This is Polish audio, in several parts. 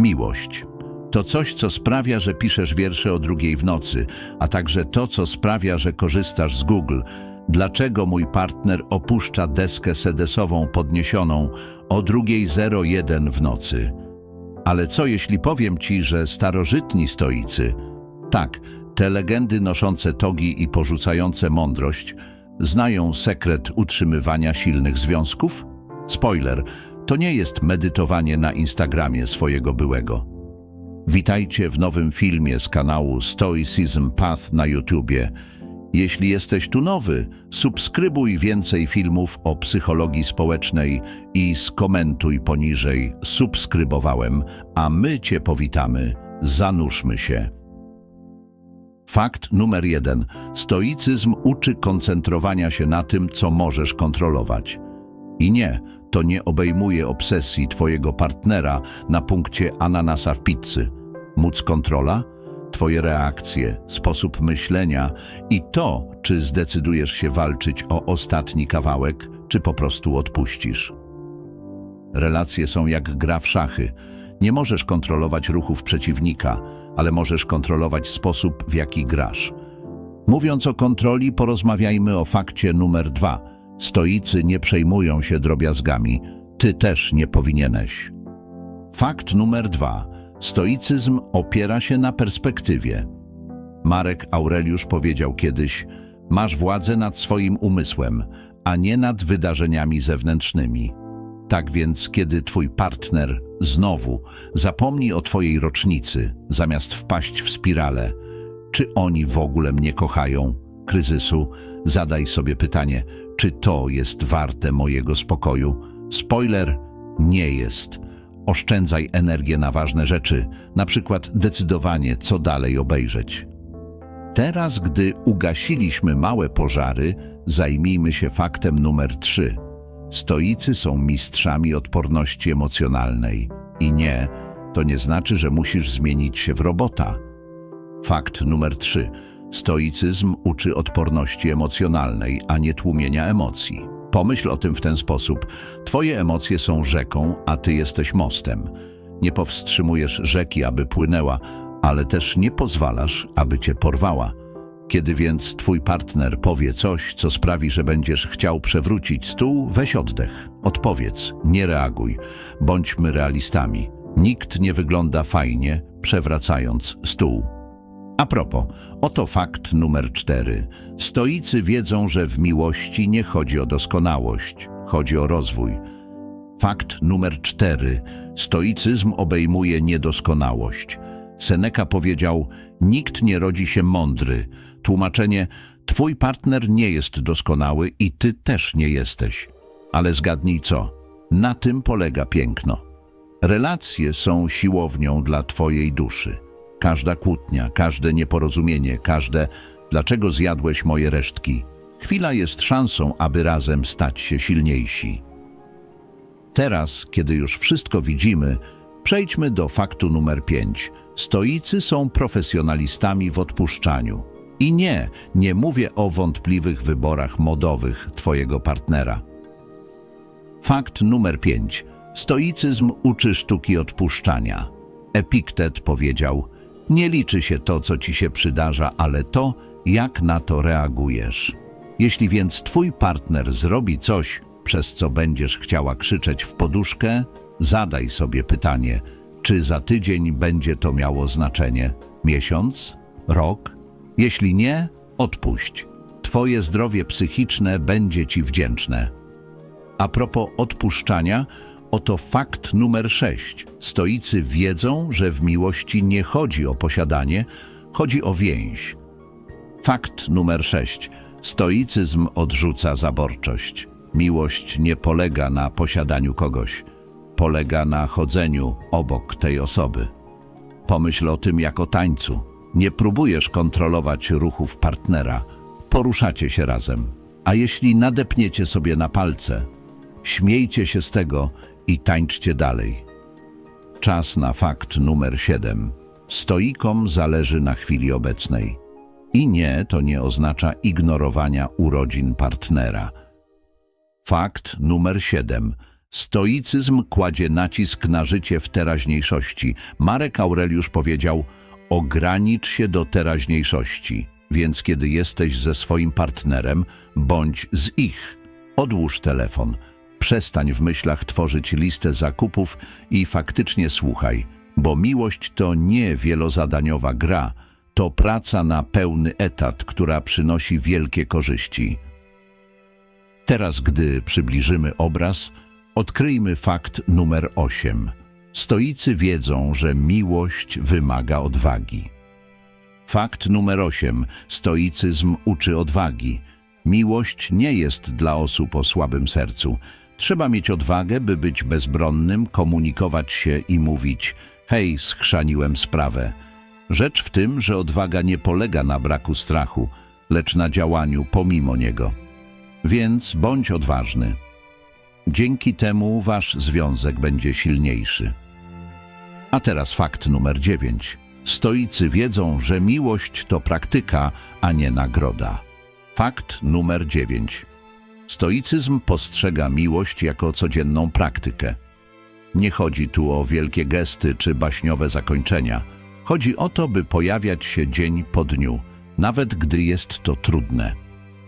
Miłość. To coś, co sprawia, że piszesz wiersze o drugiej w nocy, a także to, co sprawia, że korzystasz z Google. Dlaczego mój partner opuszcza deskę sedesową podniesioną o drugiej 01 w nocy? Ale co jeśli powiem ci, że starożytni stoicy, tak, te legendy noszące togi i porzucające mądrość, znają sekret utrzymywania silnych związków? Spoiler, to nie jest medytowanie na Instagramie swojego byłego. Witajcie w nowym filmie z kanału Stoicism Path na YouTubie. Jeśli jesteś tu nowy, subskrybuj więcej filmów o psychologii społecznej i skomentuj poniżej subskrybowałem, a my Cię powitamy. Zanurzmy się. Fakt numer jeden. Stoicyzm uczy koncentrowania się na tym, co możesz kontrolować. I nie, to nie obejmuje obsesji Twojego partnera na punkcie ananasa w pizzy. Móc kontrola? Twoje reakcje, sposób myślenia i to, czy zdecydujesz się walczyć o ostatni kawałek, czy po prostu odpuścisz. Relacje są jak gra w szachy. Nie możesz kontrolować ruchów przeciwnika, ale możesz kontrolować sposób, w jaki grasz. Mówiąc o kontroli, porozmawiajmy o fakcie numer dwa. Stoicy nie przejmują się drobiazgami. Ty też nie powinieneś. Fakt numer dwa. Stoicyzm opiera się na perspektywie. Marek Aureliusz powiedział kiedyś: Masz władzę nad swoim umysłem, a nie nad wydarzeniami zewnętrznymi. Tak więc, kiedy twój partner znowu zapomni o twojej rocznicy, zamiast wpaść w spiralę, czy oni w ogóle mnie kochają? Kryzysu, zadaj sobie pytanie, czy to jest warte mojego spokoju? Spoiler, nie jest. Oszczędzaj energię na ważne rzeczy, na przykład decydowanie, co dalej obejrzeć. Teraz, gdy ugasiliśmy małe pożary, zajmijmy się faktem numer 3. Stoicy są mistrzami odporności emocjonalnej. I nie, to nie znaczy, że musisz zmienić się w robota. Fakt numer 3. Stoicyzm uczy odporności emocjonalnej, a nie tłumienia emocji. Pomyśl o tym w ten sposób. Twoje emocje są rzeką, a ty jesteś mostem. Nie powstrzymujesz rzeki, aby płynęła, ale też nie pozwalasz, aby cię porwała. Kiedy więc twój partner powie coś, co sprawi, że będziesz chciał przewrócić stół, weź oddech. Odpowiedz, nie reaguj. Bądźmy realistami. Nikt nie wygląda fajnie, przewracając stół. A propos, oto fakt numer cztery. Stoicy wiedzą, że w miłości nie chodzi o doskonałość, chodzi o rozwój. Fakt numer cztery. Stoicyzm obejmuje niedoskonałość. Seneca powiedział, nikt nie rodzi się mądry. Tłumaczenie, twój partner nie jest doskonały i ty też nie jesteś. Ale zgadnij co? Na tym polega piękno. Relacje są siłownią dla twojej duszy. Każda kłótnia, każde nieporozumienie, każde dlaczego zjadłeś moje resztki. Chwila jest szansą, aby razem stać się silniejsi. Teraz, kiedy już wszystko widzimy, przejdźmy do faktu numer 5. Stoicy są profesjonalistami w odpuszczaniu. I nie, nie mówię o wątpliwych wyborach modowych twojego partnera. Fakt numer 5. Stoicyzm uczy sztuki odpuszczania. Epiktet powiedział: Nie liczy się to, co ci się przydarza, ale to, jak na to reagujesz. Jeśli więc twój partner zrobi coś, przez co będziesz chciała krzyczeć w poduszkę, zadaj sobie pytanie, czy za tydzień będzie to miało znaczenie? Miesiąc? Rok? Jeśli nie, odpuść. Twoje zdrowie psychiczne będzie ci wdzięczne. A propos odpuszczania, oto fakt numer 6. Stoicy wiedzą, że w miłości nie chodzi o posiadanie, chodzi o więź. Fakt numer 6. Stoicyzm odrzuca zaborczość. Miłość nie polega na posiadaniu kogoś, polega na chodzeniu obok tej osoby. Pomyśl o tym jako tańcu. Nie próbujesz kontrolować ruchów partnera, poruszacie się razem. A jeśli nadepniecie sobie na palce, śmiejcie się z tego i tańczcie dalej. Czas na fakt numer 7. Stoikom zależy na chwili obecnej. I nie, to nie oznacza ignorowania urodzin partnera. Fakt numer 7. Stoicyzm kładzie nacisk na życie w teraźniejszości. Marek Aureliusz powiedział: Ogranicz się do teraźniejszości, więc kiedy jesteś ze swoim partnerem, bądź z ich. Odłóż telefon, przestań w myślach tworzyć listę zakupów i faktycznie słuchaj, bo miłość to nie wielozadaniowa gra, to praca na pełny etat, która przynosi wielkie korzyści. Teraz, gdy przybliżymy obraz, odkryjmy fakt numer 8. Stoicy wiedzą, że miłość wymaga odwagi. Fakt numer 8. Stoicyzm uczy odwagi. Miłość nie jest dla osób o słabym sercu. Trzeba mieć odwagę, by być bezbronnym, komunikować się i mówić: Hej, schrzaniłem sprawę. Rzecz w tym, że odwaga nie polega na braku strachu, lecz na działaniu pomimo niego. Więc bądź odważny. Dzięki temu wasz związek będzie silniejszy. A teraz fakt numer 9. Stoicy wiedzą, że miłość to praktyka, a nie nagroda. Fakt numer 9. Stoicyzm postrzega miłość jako codzienną praktykę. Nie chodzi tu o wielkie gesty czy baśniowe zakończenia. Chodzi o to, by pojawiać się dzień po dniu, nawet gdy jest to trudne.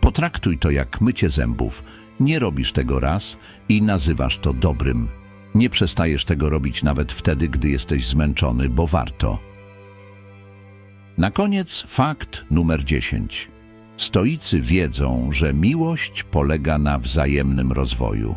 Potraktuj to jak mycie zębów. Nie robisz tego raz i nazywasz to dobrym. Nie przestajesz tego robić nawet wtedy, gdy jesteś zmęczony, bo warto. Na koniec fakt numer 10. Stoicy wiedzą, że miłość polega na wzajemnym rozwoju.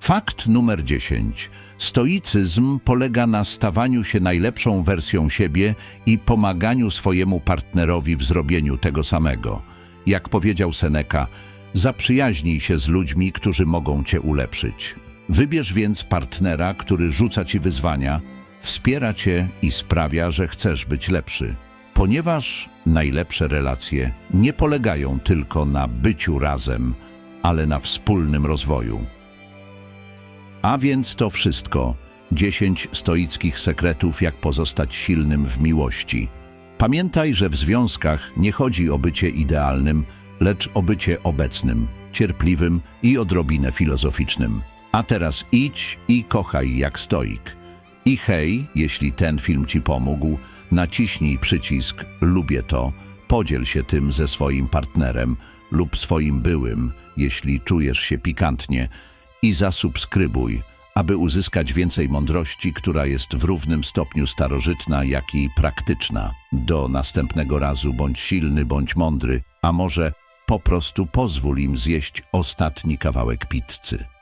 Fakt numer 10. Stoicyzm polega na stawaniu się najlepszą wersją siebie i pomaganiu swojemu partnerowi w zrobieniu tego samego. Jak powiedział Seneca, zaprzyjaźnij się z ludźmi, którzy mogą cię ulepszyć. Wybierz więc partnera, który rzuca ci wyzwania, wspiera cię i sprawia, że chcesz być lepszy. Ponieważ najlepsze relacje nie polegają tylko na byciu razem, ale na wspólnym rozwoju. A więc to wszystko. 10 stoickich sekretów, jak pozostać silnym w miłości. Pamiętaj, że w związkach nie chodzi o bycie idealnym, lecz o bycie obecnym, cierpliwym i odrobinę filozoficznym. A teraz idź i kochaj jak stoik. I hej, jeśli ten film Ci pomógł, naciśnij przycisk Lubię to, podziel się tym ze swoim partnerem lub swoim byłym, jeśli czujesz się pikantnie i zasubskrybuj, aby uzyskać więcej mądrości, która jest w równym stopniu starożytna, jak i praktyczna. Do następnego razu bądź silny, bądź mądry, a może po prostu pozwól im zjeść ostatni kawałek pizzy.